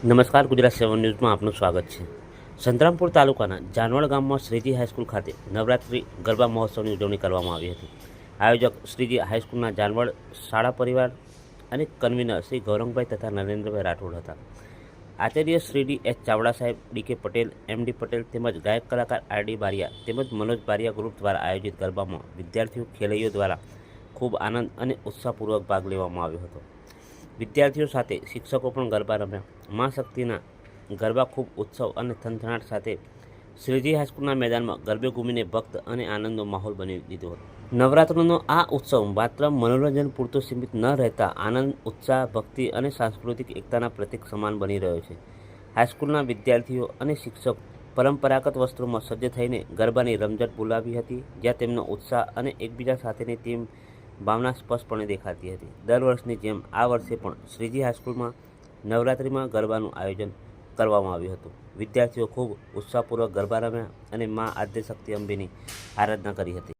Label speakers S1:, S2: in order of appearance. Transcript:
S1: નમસ્કાર, ગુજરાત સેવન ન્યૂઝમાં આપનું સ્વાગત છે. સંતરામપુર તાલુકાના જાનવડ ગામમાં શ્રીજી હાઈસ્કૂલ ખાતે નવરાત્રિ ગરબા મહોત્સવની ઉજવણી કરવામાં આવી હતી. આયોજક શ્રીજી હાઈસ્કૂલના જાનવડ શાળા પરિવાર અને કન્વીનર શ્રી ગૌરંગભાઈ તથા નરેન્દ્રભાઈ રાઠોડ હતા. આચાર્ય શ્રીડી એચ ચાવડા સાહેબ ડીકે પટેલ એમડી પટેલ તેમજ ગાયક કલાકાર આર ડી બારિયા તેમજ મનોજ બારિયા ગ્રુપ દ્વારા આયોજિત ગરબામાં વિદ્યાર્થીઓ ખેલૈયો દ્વારા ખૂબ આનંદ અને ઉત્સાહપૂર્વક ભાગ લેવામાં આવ્યો હતો. વિદ્યાર્થીઓ સાથે શિક્ષકો પણ ગરબા રમ્યા. મા શક્તિના ગરબા ખૂબ ઉત્સવ અને થનથનાટ સાથે શ્રીજી હાઈસ્કૂલના મેદાનમાં ગરબે ઘૂમીને ભક્ત અને આનંદનો માહોલ બની દીધો હતો. નવરાત્રનો આ ઉત્સવ માત્ર મનોરંજન પૂરતો સીમિત ન રહેતા આનંદ, ઉત્સાહ, ભક્તિ અને સાંસ્કૃતિક એકતાના પ્રતીક સમાન બની રહ્યો છે. હાઈસ્કૂલના વિદ્યાર્થીઓ અને શિક્ષક પરંપરાગત વસ્ત્રોમાં સજ્જ થઈને ગરબાની રમઝટ બોલાવી હતી, જ્યાં તેમનો ઉત્સાહ અને એકબીજા સાથેની ટીમ ભાવના સ્પષ્ટપણે દેખાતી હતી. દર વર્ષની જેમ આ વર્ષે પણ શ્રીજી હાઈસ્કૂલમાં નવરાત્રિમાં ગરબાનું આયોજન કરવામાં આવ્યું હતું. વિદ્યાર્થીઓ ખૂબ ઉત્સાહપૂર્વક ગરબા રમ્યા અને મા આદ્યશક્તિ અંબેની આરાધના કરી હતી.